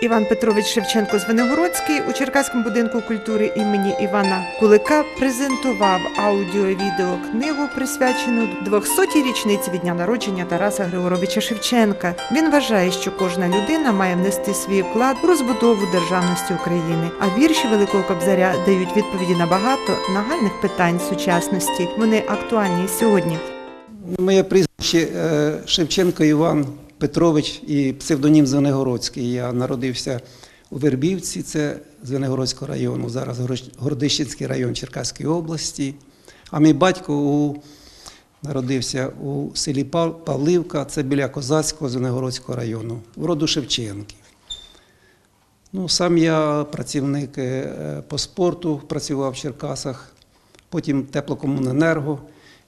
Іван Петрович Шевченко Звенигородський у Черкаському будинку культури імені Івана Кулика презентував аудіо-відео книгу, присвячену 200-й річниці від дня народження Тараса Григоровича Шевченка. Він вважає, що кожна людина має внести свій вклад у розбудову державності України. А вірші Великого Кобзаря дають відповіді на багато нагальних питань сучасності. Вони актуальні сьогодні. Моє прізвище е, Шевченко Іван Петрович і псевдонім Звенигородський. Я народився у Вербівці, це Звенигородського району, зараз Городищ- Городищенський район Черкаської області. А мій батько у, народився у селі Пав- Павливка, це біля Козацького Звенигородського району, в роду Шевченків. Ну, сам я працівник е, по спорту, працював в Черкасах, потім теплокомуненерго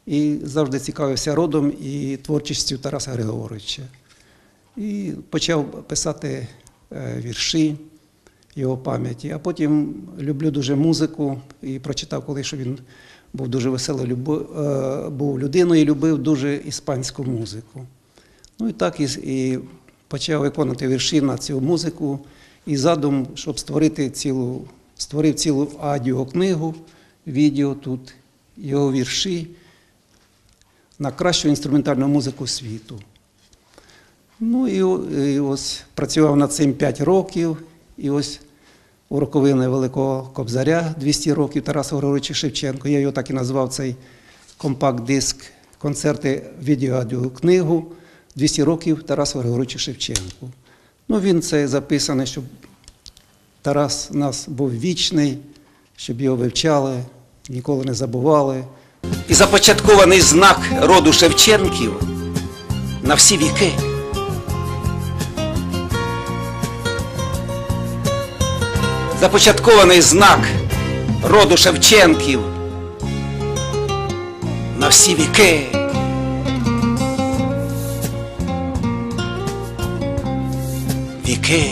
і завжди цікавився родом і творчістю Тараса Григоровича. І почав писати е, вірші його пам'яті. А потім люблю дуже музику і прочитав, коли що він був дуже веселий, е, був людиною і любив дуже іспанську музику. Ну і так і почав виконувати вірші на цю музику. І задум, щоб створити цілу, створив цілу аудіокнигу, відео тут, його вірші на кращу інструментальну музику світу. Ну і, і ось працював над цим 5 років, і ось у роковини Великого Кобзаря 200 років Тараса Григоровича Шевченко. Я його так і назвав цей компакт-диск концерти відеоаудіокнигу 200 років Тараса Григоровича Шевченко. Ну, він це записаний, щоб Тарас у нас був вічний, щоб його вивчали, ніколи не забували. І започаткований знак роду Шевченків на всі віки. Започаткований знак роду Шевченків на всі віки. Віки.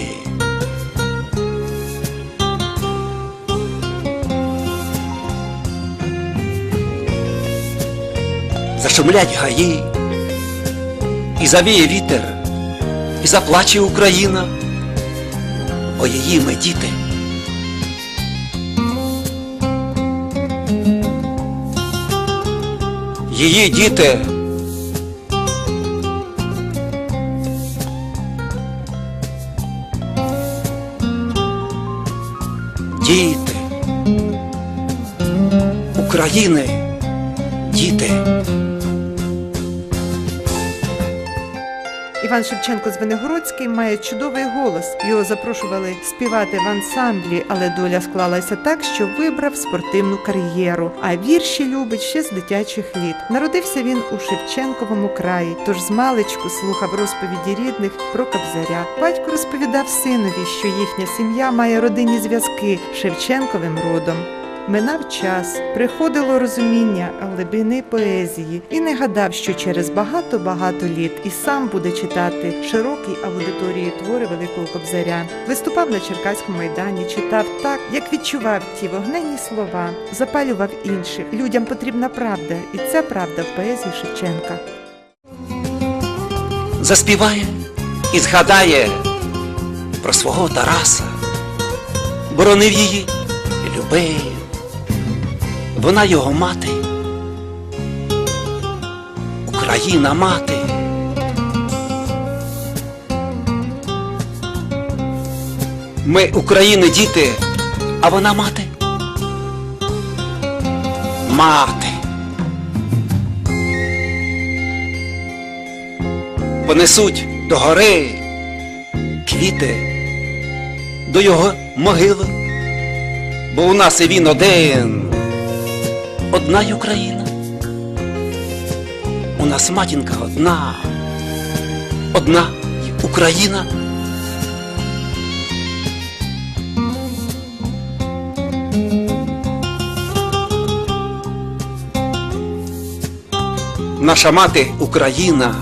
Зашумлять гаї, і завіє вітер, і заплаче Україна, о її ми діти. Її діти. Діти. України. Діти. Іван Шевченко Звенигородський має чудовий голос. Його запрошували співати в ансамблі, але доля склалася так, що вибрав спортивну кар'єру. А вірші любить ще з дитячих літ. Народився він у Шевченковому краї, тож з маличку слухав розповіді рідних про Кобзаря. Батько розповідав синові, що їхня сім'я має родинні зв'язки з Шевченковим родом. Минав час, приходило розуміння глибини поезії, і не гадав, що через багато-багато літ і сам буде читати широкій аудиторії твори Великого Кобзаря. Виступав на Черкаському майдані, читав так, як відчував ті вогненні слова, запалював інших. Людям потрібна правда, і ця правда в поезії Шевченка. заспіває і згадає про свого Тараса, боронив її, любив. Вона його мати, Україна мати. Ми України діти, а вона мати. Мати. понесуть до гори квіти до його могили, бо у нас і він один, одна й Україна. У нас матінка одна, одна й Україна. Наша мати Україна.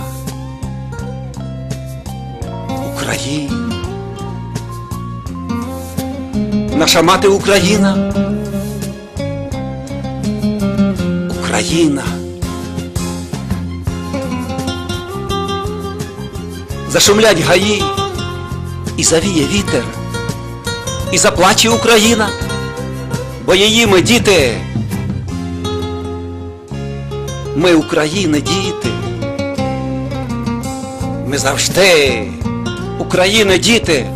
Україна. Наша мати Україна. Україна. Зашумлять гаї, і завіє вітер, і заплаче Україна, бо її ми діти. Ми України діти. Ми завжди України діти.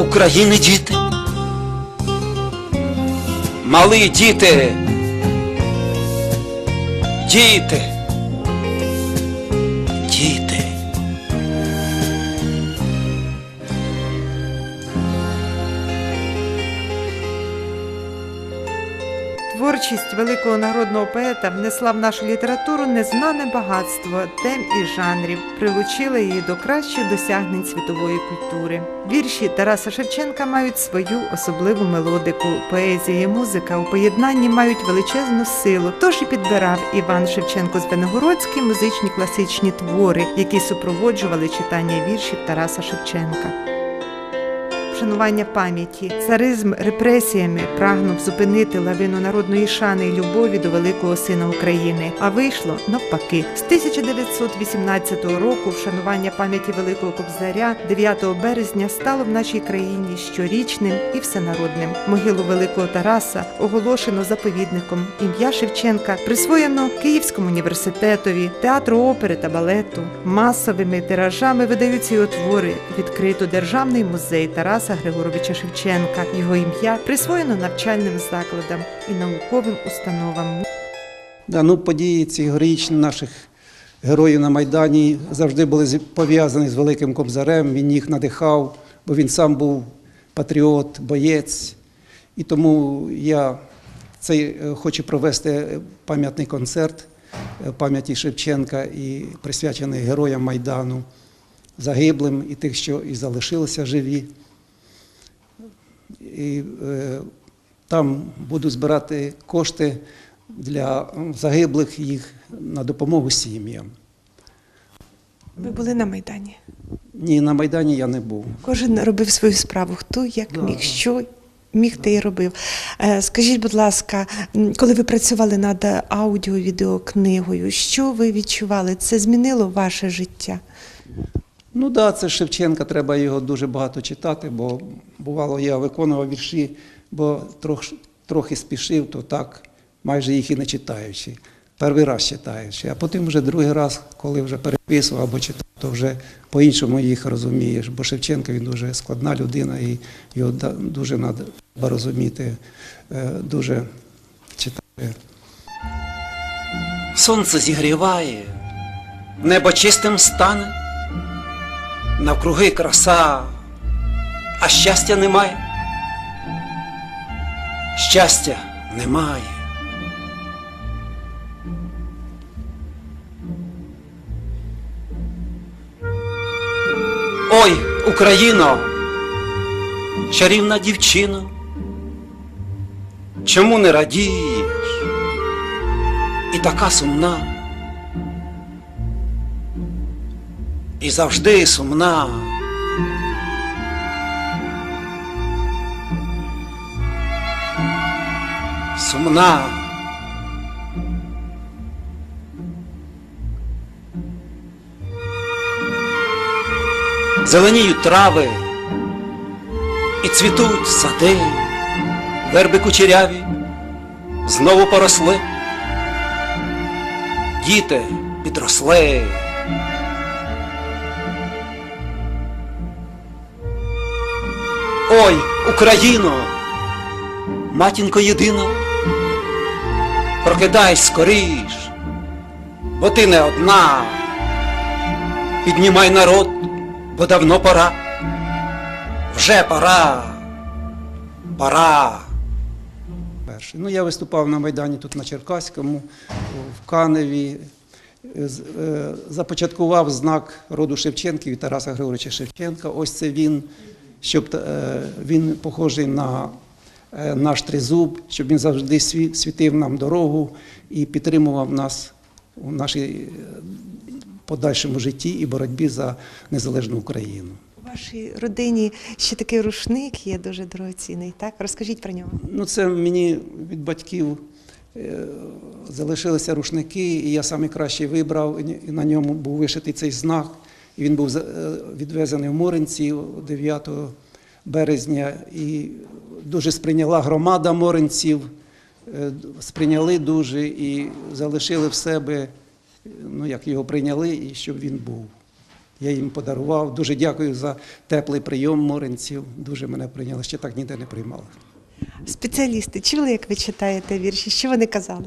України діти. Малі діти. Діти. Діти. Творчість великого народного поета внесла в нашу літературу незнане багатство тем і жанрів, прилучила її до кращих досягнень світової культури. Вірші Тараса Шевченка мають свою особливу мелодику. Поезія і музика у поєднанні мають величезну силу. Тож і підбирав Іван Шевченко з Звенигородський музичні класичні твори, які супроводжували читання віршів Тараса Шевченка. Вшанування пам'яті, царизм репресіями прагнув зупинити лавину народної шани і любові до великого сина України. А вийшло навпаки. З 1918 року вшанування пам'яті Великого Кобзаря 9 березня стало в нашій країні щорічним і всенародним. Могилу Великого Тараса оголошено заповідником. Ім'я Шевченка присвоєно Київському університетові, театру опери та балету. Масовими тиражами видаються його твори. Відкрито державний музей Тараса Григоровича Шевченка. Його ім'я присвоєно навчальним закладам і науковим установам. Да, ну, події ці героїчні наших героїв на Майдані завжди були пов'язані з Великим Кобзарем. Він їх надихав, бо він сам був патріот, боєць. І тому я цей, е, хочу провести пам'ятний концерт е, пам'яті Шевченка і присвячений героям Майдану, загиблим і тих, що і залишилися живі. І е, там буду збирати кошти для загиблих їх на допомогу сім'ям. Ви були на Майдані. Ні, на Майдані я не був. Кожен робив свою справу. Хто як Да. міг, що міг, те й робив. Е, Скажіть, будь ласка, коли ви працювали над аудіо-відеокнигою, що ви відчували? Це змінило ваше життя? Ну да, це Шевченка, треба його дуже багато читати, бо бувало, я виконував вірші, бо трох, трохи спішив, то так, майже їх і не читаючи. Перший раз читаючи, а потім вже другий раз, коли вже переписував або читав, то вже по-іншому їх розумієш. Бо Шевченко він дуже складна людина і його дуже треба розуміти, е, дуже читати. Сонце зігріває, небо чистим стане, навкруги краса, а щастя немає. Щастя немає. Ой, Україно, чарівна дівчино, чому не радієш? і така сумна. І завжди сумна. Сумна. Зеленіють трави і цвітуть сади, верби кучеряві знову поросли діти підросли. Ой, Україно, матінко єдина, прокидай скоріш, бо ти не одна. Піднімай народ, бо давно пора. Вже пора. Пора. Ну, я виступав на Майдані тут на Черкаському, в Каневі. Е, Започаткував знак роду Шевченків і Тараса Григоровича Шевченка. Ось це він, щоб е, він похожий на е, наш тризуб, щоб він завжди світив нам дорогу і підтримував нас у нашій е, подальшому житті і боротьбі за незалежну Україну. У вашій родині ще такий рушник є дуже дорогоцінний. Так, розкажіть про нього. Ну, це мені від батьків залишилися рушники, і я найкращий вибрав, і на ньому був вишитий цей знак. І він був е, відвезений в Моринці 9 березня. І дуже сприйняла громада моринців, е, сприйняли дуже і залишили в себе, ну як його прийняли, і щоб він був. Я їм подарував. Дуже дякую за теплий прийом моринців. Дуже мене прийняли. Ще так ніде не приймали. Спеціалісти, чули, як ви читаєте вірші? Що вони казали?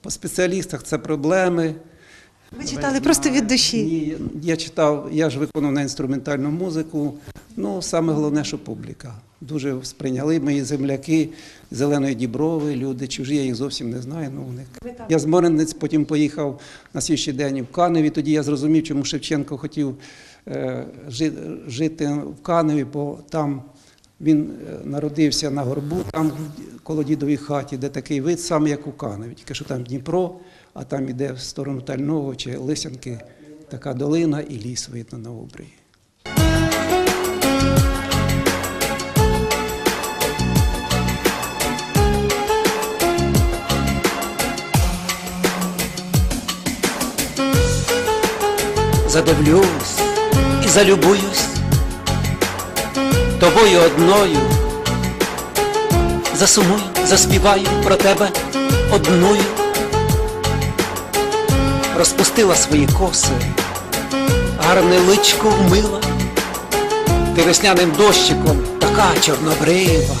По спеціалістах це проблеми. Ви читали просто від душі. Ні, я читав, я ж виконав на інструментальну музику. Ну, саме головне, що публіка. Дуже сприйняли мої земляки зеленої діброви, люди чужі, я їх зовсім не знаю. Ну, вони... Я з Моринець потім поїхав на слідчий день в Каневі. Тоді я зрозумів, чому Шевченко хотів е, жи- жити в Каневі, бо там він е, народився на горбу, там коло дідовій хаті, де такий вид, саме як у Каневі. Тільки що там Дніпро, а там іде в сторону Тального чи Лисянки така долина і ліс видно на обрії. задивлюсь і залюбуюсь тобою одною. Засумую, заспіваю про тебе одною. Розпустила свої коси, гарне личко вмила, ти весняним дощиком така чорнобрива.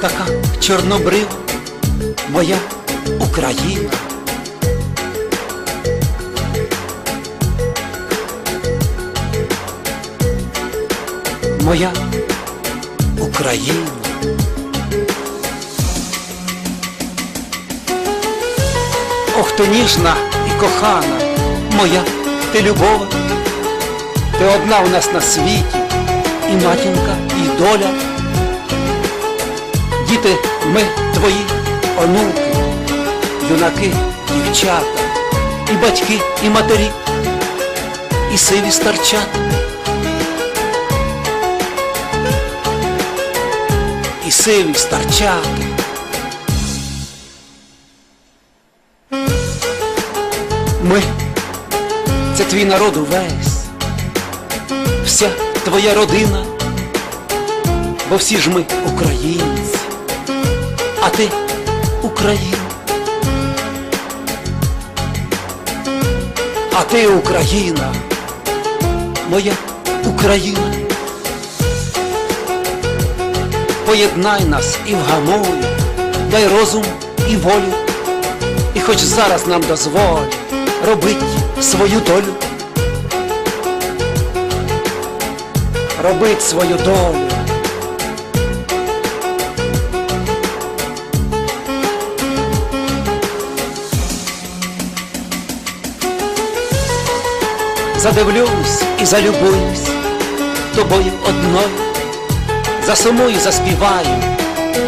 Така чорнобрива моя Україна. Моя Україна. Ти ніжна і кохана, моя ти любова, ти одна у нас на світі, і матінка, і доля. Діти ми твої онуки, юнаки, дівчата, і батьки, і матері, і сиві старчата. І сиві старчата. Ми це твій народ увесь, вся твоя родина, бо всі ж ми українці. А ти Україна. А ти Україна, моя Україна. Поєднай нас і вгамуй, дай розум і волю, і хоч зараз нам дозволь робить свою долю. Робить свою долю. задивлюсь і залюбуюсь тобою одною, засумую, заспіваю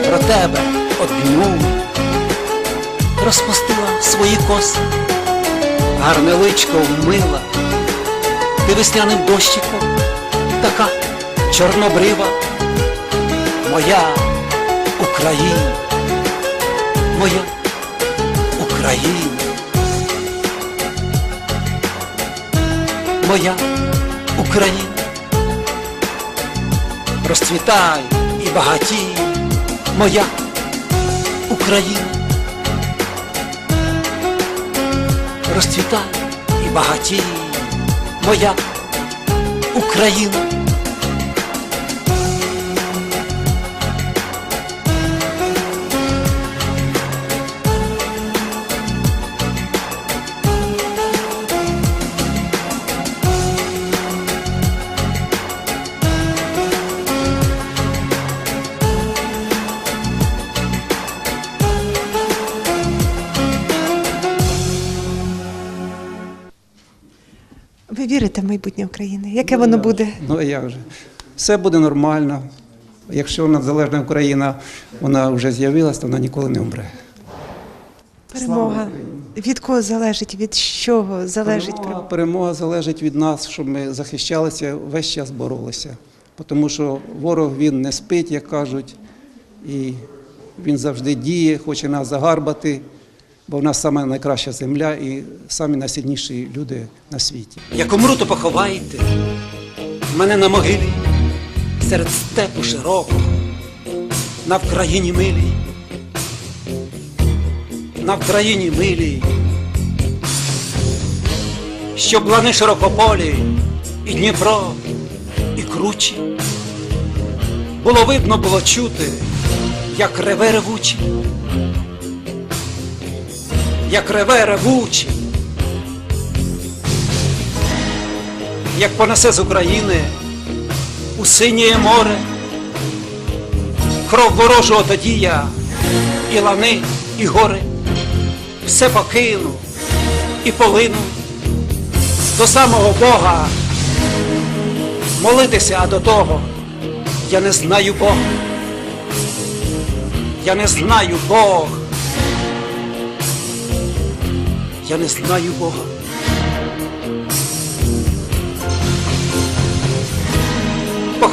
про тебе одну, розпустила свої коси, гарне личко вмила, ти весняним дощиком, така чорнобрива, моя Україна, моя Україна. моя Україна. Розцвітай і багатій, моя Україна. Розцвітай і багатіє моя Україна. Вірите в майбутнє України? Яке воно буде? Ну а як же? Все буде нормально. Якщо незалежна Україна вона вже з'явилася, то вона ніколи не умре. Перемога. Від кого залежить? Від чого залежить Перемога, перемога? перемога залежить від нас, щоб ми захищалися, весь час боролися. Тому що ворог він не спить, як кажуть, і він завжди діє, хоче нас загарбати. Бо в нас саме найкраща земля і самі найсильніші люди на світі. Як умру, то поховайте мене на могилі серед степу широкого, на Вкраїні милій, на Вкраїні милій, щоб лани широкополі, і Дніпро, і кручі. Було видно, було чути, як реве ревучі, як реве ревучі. як понесе з України у синє море, кров ворожого тоді я, і лани, і гори, все покину і полину до самого Бога. Молитися, а до того я не знаю Бога. Я не знаю Бога. Я не знаю Бога.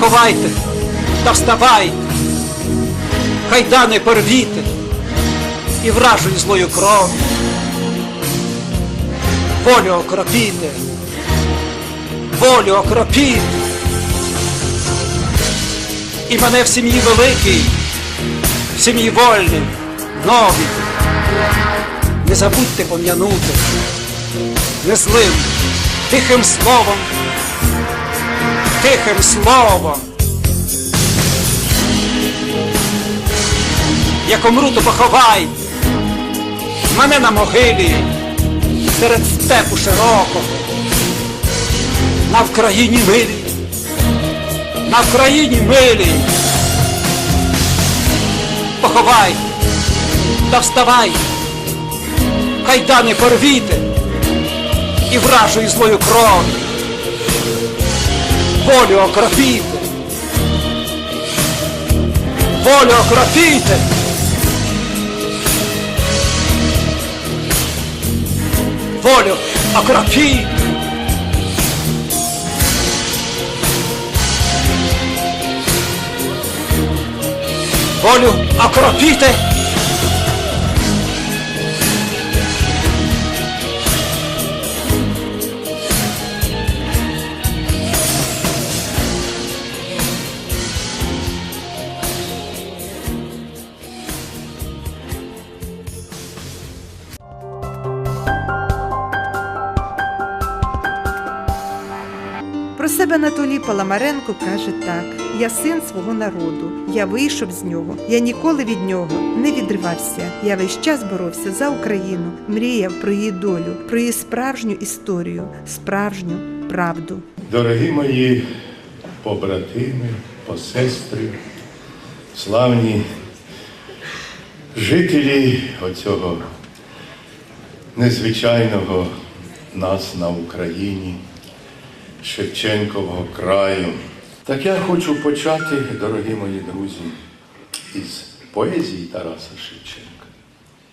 поховайте та вставайте, кайдани порвіте і вражою злою кров. Волю окропіте, волю окропіте. І мене в сім'ї великій, в сім'ї вольній, новій. Не забудьте пом'янути, не злим, тихим словом. Тихим словом. Як умру, то поховай мене на могилі серед степу широкого, на Вкраїні милій, на Вкраїні милій. Поховай та вставай, кайдани порвіте і вражу злою кров'ю волю окропіте, волю окропіте. Волю окропіте. Волю окропіте. Паламаренко каже так: я син свого народу, я вийшов з нього, я ніколи від нього не відривався. Я весь час боровся за Україну, мріяв про її долю, про її справжню історію, справжню правду. Дорогі мої побратими, посестри, славні жителі оцього незвичайного нас на Україні, Шевченкового краю. Так я хочу почати, дорогі мої друзі, із поезії Тараса Шевченка.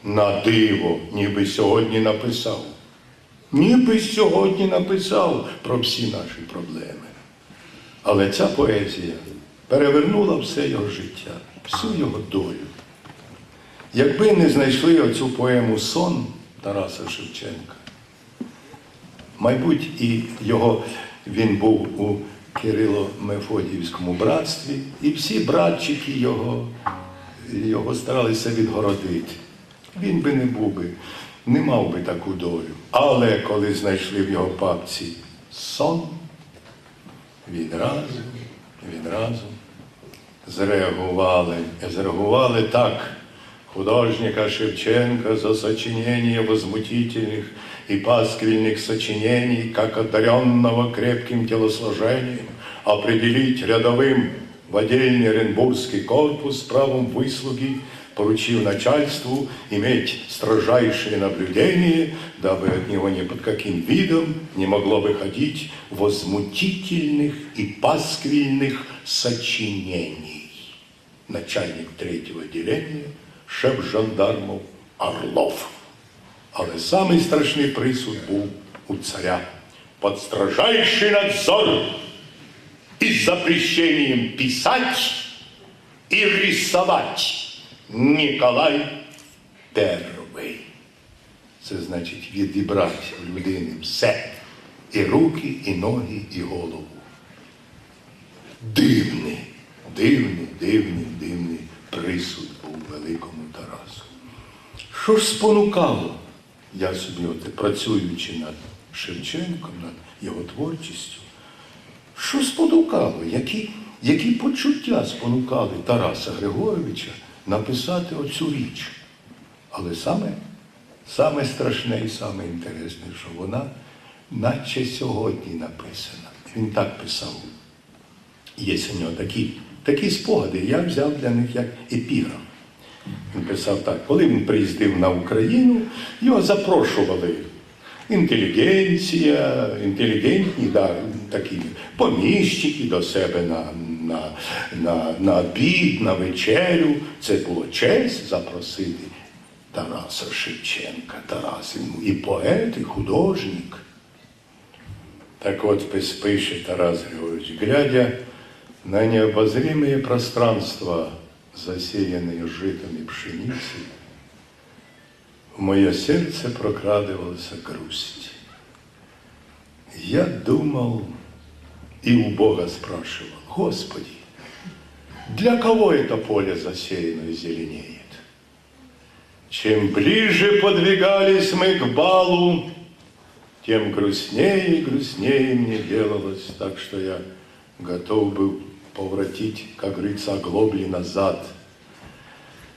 На диво, ніби сьогодні написав. Ніби сьогодні написав про всі наші проблеми. Але ця поезія перевернула все його життя, всю його долю. Якби не знайшли оцю поему Сон Тараса Шевченка, мабуть, і його він був у Кирило-Мефодіївському братстві, і всі братчики його, його старалися відгородити. Він би не був би, не мав би таку долю. Але коли знайшли в його папці сон, відразу, відразу зреагували, зреагували так художника Шевченка за сочинение возмутительных и пасквильных сочинений, как одаренного крепким телосложением, определить рядовым в отдельный Оренбургский корпус правом выслуги, поручив начальству иметь строжайшее наблюдение, дабы от него ни под каким видом не могло выходить возмутительных и пасквильных сочинений. Начальник третього отделения, шеф жандармов Орлов. Але самий присуд був у царя. Под строжайший надзор и с запрещением писать и рисовать Первый. Це значить відібрати в людини все. І руки, і ноги, і голову. Дивний, дивний, дивний, дивний присуд був великому Тарасу. Що ж спонукало? Я собі, от, працюючи над Шевченком, над його творчістю, що спонукало? Які, які почуття спонукали Тараса Григоровича написати оцю річ? Але саме, саме страшне і саме інтересне, що вона наче сьогодні написана. Він так писав. Є у нього такі, такі спогади, я взяв для них як епіграф. Він писав так, коли він приїздив на Україну, його запрошували інтелігенція, інтелігентні, да, такі поміщики до себе на, на, на, на обід, на вечерю. Це було честь запросити Тараса Шевченка. Тарас і поет, і художник. Так пис- пише Тарас Григорьевич, глядя на необозримые пространства, засеянные житом и пшеницей, в мое сердце прокрадывалась грусть. Я думал и у Бога спрашивал, Господи, для кого это поле засеяно и зеленеет? Чем ближе подвигались мы к балу, тем грустнее и грустнее мне делалось, так что я готов был поворотить, как говорится, оглобли назад.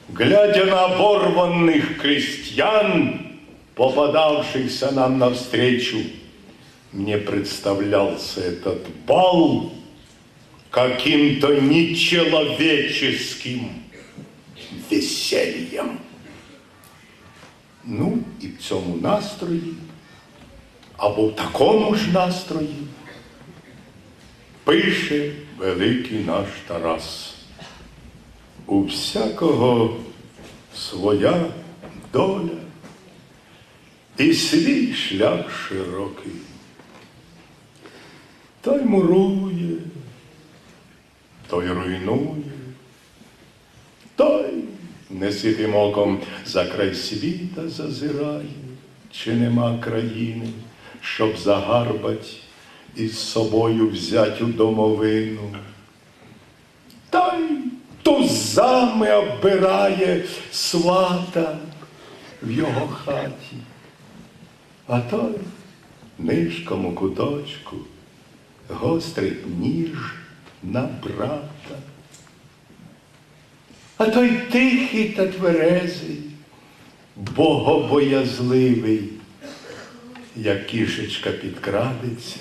Глядя на оборванных крестьян, попадавшихся нам навстречу, мне представлялся этот бал каким-то нечеловеческим весельем. Ну, і в цьому настрої або в такому ж настрої пише великий наш Тарас. У всякого своя доля і свій шлях широкий. Той мурує, той руйнує, той неситим оком за край світа зазирає, чи нема країни, щоб загарбать із собою взять у домовину. Та й тузами оббирає свата в його хаті, а той нишком у куточку гострить ніж на брата. А той тихий та тверезий, богобоязливий, як кішечка підкрадеться,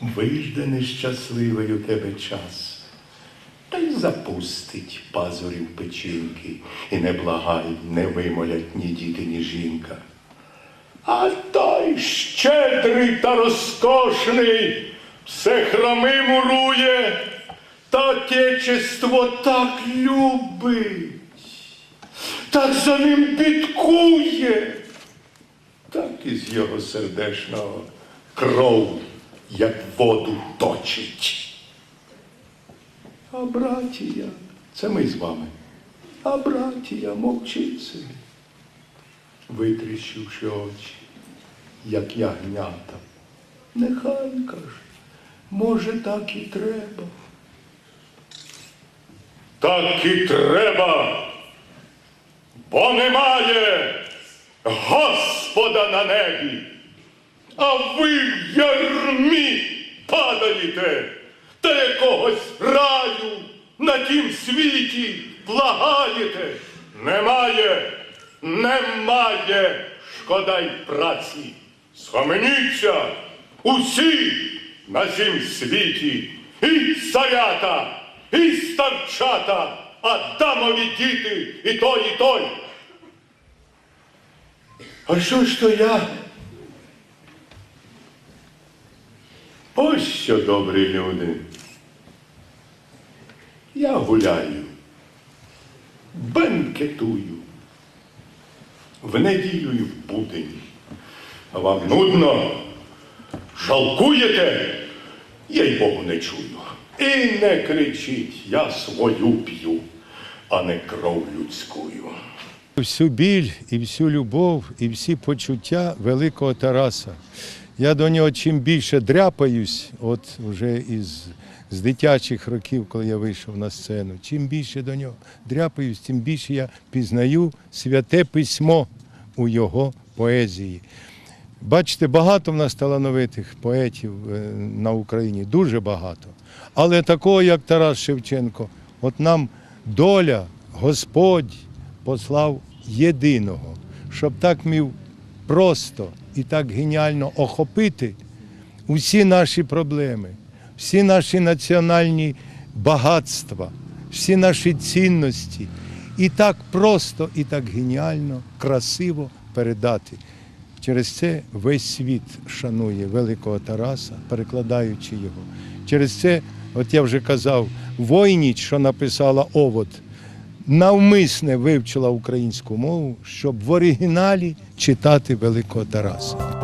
вижде нещасливий у тебе час, та й запустить пазурів печінки, і не благай, не вимолять ні діти, ні жінка. А той щедрий та розкошний все храми мурує, та отечество так любить, так за ним підкує, так із його сердешного кров, як воду точить. А братія, це ми з вами, а братія мовчить собі витріщивши очі, як ягнята. Нехай каже, може, так і треба. Так і треба, бо немає Господа на небі, а ви в ярмі падаєте та якогось раю на тім світі благаєте. Немає, немає шкода й праці. Схаменіться усі на цім світі, і царята, і старчата, Адамові діти, і той, і той. А що ж то я? Ось що добрі люди. Я гуляю, бенкетую в неділю і в будень. А вам нудно, жалкуєте, я й Богу не чую. І не кричіть, я свою п'ю, а не кров людськую. Всю біль і всю любов, і всі почуття великого Тараса. Я до нього чим більше дряпаюсь, от вже із з дитячих років, коли я вийшов на сцену, чим більше до нього дряпаюсь, тим більше я пізнаю святе письмо у його поезії. Бачите, багато в нас талановитих поетів е, на Україні, дуже багато. Але такого, як Тарас Шевченко, от нам доля, Господь послав єдиного, щоб так міг просто і так геніально охопити усі наші проблеми, всі наші національні багатства, всі наші цінності. І так просто, і так геніально, красиво передати. Через це весь світ шанує великого Тараса, перекладаючи його. Через це, от я вже казав, Войніч, що написала Овод, навмисне вивчила українську мову, щоб в оригіналі читати великого Тараса.